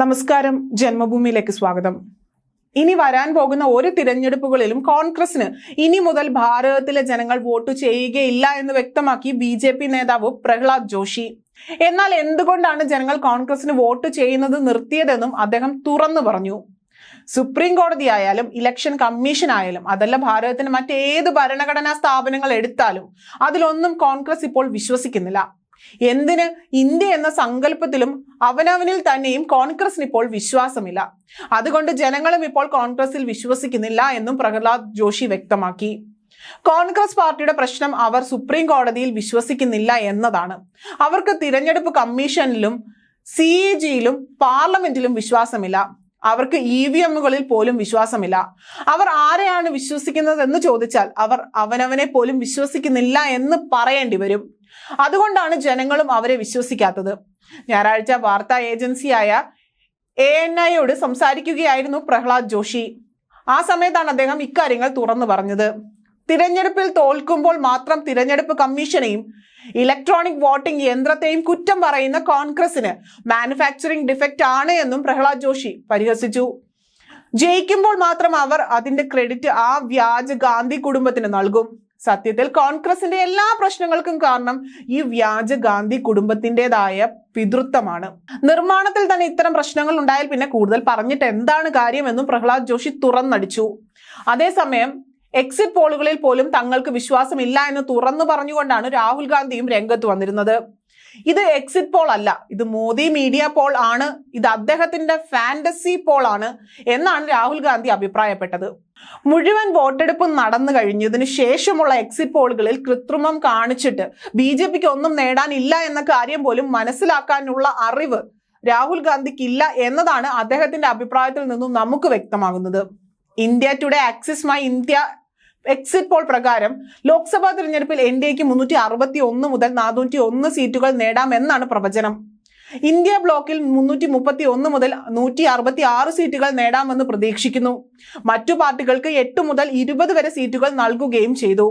നമസ്കാരം ജന്മഭൂമിയിലേക്ക് സ്വാഗതം. ഇനി വരാൻ പോകുന്ന ഒരു തിരഞ്ഞെടുപ്പുകളിലും കോൺഗ്രസിന് ഇനി മുതൽ ഭാരതത്തിലെ ജനങ്ങൾ വോട്ട് ചെയ്യുകയില്ല എന്ന് വ്യക്തമാക്കി ബി ജെ പി നേതാവ് പ്രഹ്ലാദ് ജോഷി. എന്നാൽ എന്തുകൊണ്ടാണ് ജനങ്ങൾ കോൺഗ്രസിന് വോട്ട് ചെയ്യുന്നത് നിർത്തിയതെന്നും അദ്ദേഹം തുറന്നു പറഞ്ഞു. സുപ്രീം കോടതി ആയാലും ഇലക്ഷൻ കമ്മീഷൻ ആയാലും അതല്ല ഭാരതത്തിന് മറ്റേത് ഭരണഘടനാ സ്ഥാപനങ്ങൾ എടുത്താലും അതിലൊന്നും കോൺഗ്രസ് ഇപ്പോൾ വിശ്വസിക്കുന്നില്ല. എന്തിന്? ഇന്ത്യ എന്ന സങ്കല്പത്തിലും അവനവനിൽ തന്നെയും കോൺഗ്രസിന് ഇപ്പോൾ വിശ്വാസമില്ല. അതുകൊണ്ട് ജനങ്ങളും ഇപ്പോൾ കോൺഗ്രസിൽ വിശ്വസിക്കുന്നില്ല എന്നും പ്രഹ്ലാദ് ജോഷി വ്യക്തമാക്കി. കോൺഗ്രസ് പാർട്ടിയുടെ പ്രശ്നം അവർ സുപ്രീം കോടതിയിൽ വിശ്വസിക്കുന്നില്ല എന്നതാണ്. അവർക്ക് തിരഞ്ഞെടുപ്പ് കമ്മീഷനിലും സി ജിയിലും പാർലമെന്റിലും വിശ്വാസമില്ല. അവർക്ക് ഇ വി എമ്മുകളിൽ പോലും വിശ്വാസമില്ല. അവർ ആരെയാണ് വിശ്വസിക്കുന്നതെന്ന് ചോദിച്ചാൽ അവർ അവനവനെ പോലും വിശ്വസിക്കുന്നില്ല എന്ന് പറയേണ്ടി വരും. അതുകൊണ്ടാണ് ജനങ്ങളും അവരെ വിശ്വസിക്കാത്തത്. ഞായറാഴ്ച വാർത്താ ഏജൻസിയായ എ എൻ ഐയോട് സംസാരിക്കുകയായിരുന്നു പ്രഹ്ലാദ് ജോഷി. ആ സമയത്താണ് അദ്ദേഹം ഇക്കാര്യങ്ങൾ തുറന്നു പറഞ്ഞത്. തിരഞ്ഞെടുപ്പിൽ തോൽക്കുമ്പോൾ മാത്രം തിരഞ്ഞെടുപ്പ് കമ്മീഷനെയും ഇലക്ട്രോണിക് വോട്ടിംഗ് യന്ത്രത്തെയും കുറ്റം പറയുന്ന കോൺഗ്രസിന് മാനുഫാക്ചറിംഗ് ഡിഫക്റ്റ് ആണ് എന്നും പ്രഹ്ലാദ് ജോഷി പരിഹസിച്ചു. ജയിക്കുമ്പോൾ മാത്രം അവർ അതിന്റെ ക്രെഡിറ്റ് ആ വ്യാജ ഗാന്ധി കുടുംബത്തിന് നൽകും. സത്യത്തിൽ കോൺഗ്രസിന്റെ എല്ലാ പ്രശ്നങ്ങൾക്കും കാരണം ഈ വ്യാജ ഗാന്ധി കുടുംബത്തിന്റെതായ പിതൃത്വമാണ്. നിർമ്മാണത്തിൽ തന്നെ ഇത്തരം പ്രശ്നങ്ങൾ ഉണ്ടായാൽ പിന്നെ കൂടുതൽ പറഞ്ഞിട്ട് എന്താണ് കാര്യമെന്നും പ്രഹ്ലാദ് ജോഷി തുറന്നടിച്ചു. അതേസമയം എക്സിറ്റ് പോളുകളിൽ പോലും തങ്ങൾക്ക് വിശ്വാസമില്ല എന്ന് തുറന്നു പറഞ്ഞുകൊണ്ടാണ് രാഹുൽ ഗാന്ധിയും രംഗത്ത് വന്നിരുന്നത്. ഇത് എക്സിറ്റ് പോൾ അല്ല. ഇത് മോദി മീഡിയ പോൾ ആണ്. ഇത് അദ്ദേഹത്തിന്റെ ഫാന്റസി പോൾ ആണ് എന്നാണ് രാഹുൽ ഗാന്ധി അഭിപ്രായപ്പെട്ടത്. മുഴുവൻ വോട്ടെടുപ്പ് നടന്നു കഴിഞ്ഞതിന് ശേഷമുള്ള എക്സിറ്റ് പോളുകളിൽ കൃത്രിമം കാണിച്ചിട്ട് ബി ജെ പിക്ക് ഒന്നും നേടാനില്ല എന്ന കാര്യം പോലും മനസ്സിലാക്കാനുള്ള അറിവ് രാഹുൽ ഗാന്ധിക്ക് ഇല്ല എന്നതാണ് അദ്ദേഹത്തിന്റെ അഭിപ്രായത്തിൽ നിന്നും നമുക്ക് വ്യക്തമാകുന്നത്. India Today Axis My India exit poll പ്രകാരം ലോക്സഭാ തിരഞ്ഞെടുപ്പിൽ എൻ ഡി എക്ക് മുന്നൂറ്റി അറുപത്തി ഒന്ന് മുതൽ നാനൂറ്റി ഒന്ന് സീറ്റുകൾ നേടാമെന്നാണ് പ്രവചനം. ഇന്ത്യ ബ്ലോക്കിൽ മുന്നൂറ്റി മുപ്പത്തി ഒന്ന് മുതൽ നൂറ്റി അറുപത്തി ആറ് സീറ്റുകൾ നേടാമെന്ന് പ്രതീക്ഷിക്കുന്നു. മറ്റു പാർട്ടികൾക്ക് എട്ട് മുതൽ ഇരുപത് വരെ സീറ്റുകൾ നൽകുകയും ചെയ്തു.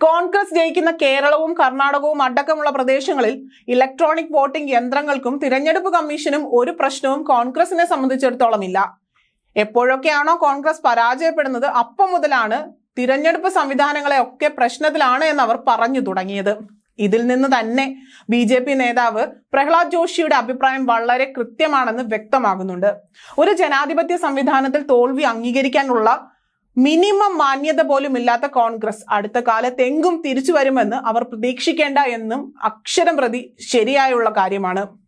കോൺഗ്രസ് ജയിക്കുന്ന കേരളവും കർണാടകവും അടക്കമുള്ള പ്രദേശങ്ങളിൽ ഇലക്ട്രോണിക് വോട്ടിംഗ് യന്ത്രങ്ങൾക്കും തിരഞ്ഞെടുപ്പ് കമ്മീഷനും ഒരു പ്രശ്നവും കോൺഗ്രസിനെ സംബന്ധിച്ചിടത്തോളം ഇല്ല എപ്പോഴൊക്കെയാണോ കോൺഗ്രസ് പരാജയപ്പെടുന്നത് അപ്പം മുതലാണ് തിരഞ്ഞെടുപ്പ് സംവിധാനങ്ങളെ ഒക്കെ പ്രശ്നത്തിലാണ് എന്ന് അവർ പറഞ്ഞു തുടങ്ങിയത്. ഇതിൽ നിന്ന് തന്നെ ബി ജെ പി നേതാവ് പ്രഹ്ലാദ് ജോഷിയുടെ അഭിപ്രായം വളരെ കൃത്യമാണെന്ന് വ്യക്തമാകുന്നുണ്ട്. ഒരു ജനാധിപത്യ സംവിധാനത്തിൽ തോൽവി അംഗീകരിക്കാനുള്ള മിനിമം മാന്യത പോലും ഇല്ലാത്ത കോൺഗ്രസ് അടുത്ത കാലത്ത് എങ്കും തിരിച്ചു വരുമെന്ന് അവർ പ്രതീക്ഷിക്കേണ്ട എന്നും അക്ഷരം പ്രതി ശരിയായുള്ള കാര്യമാണ്.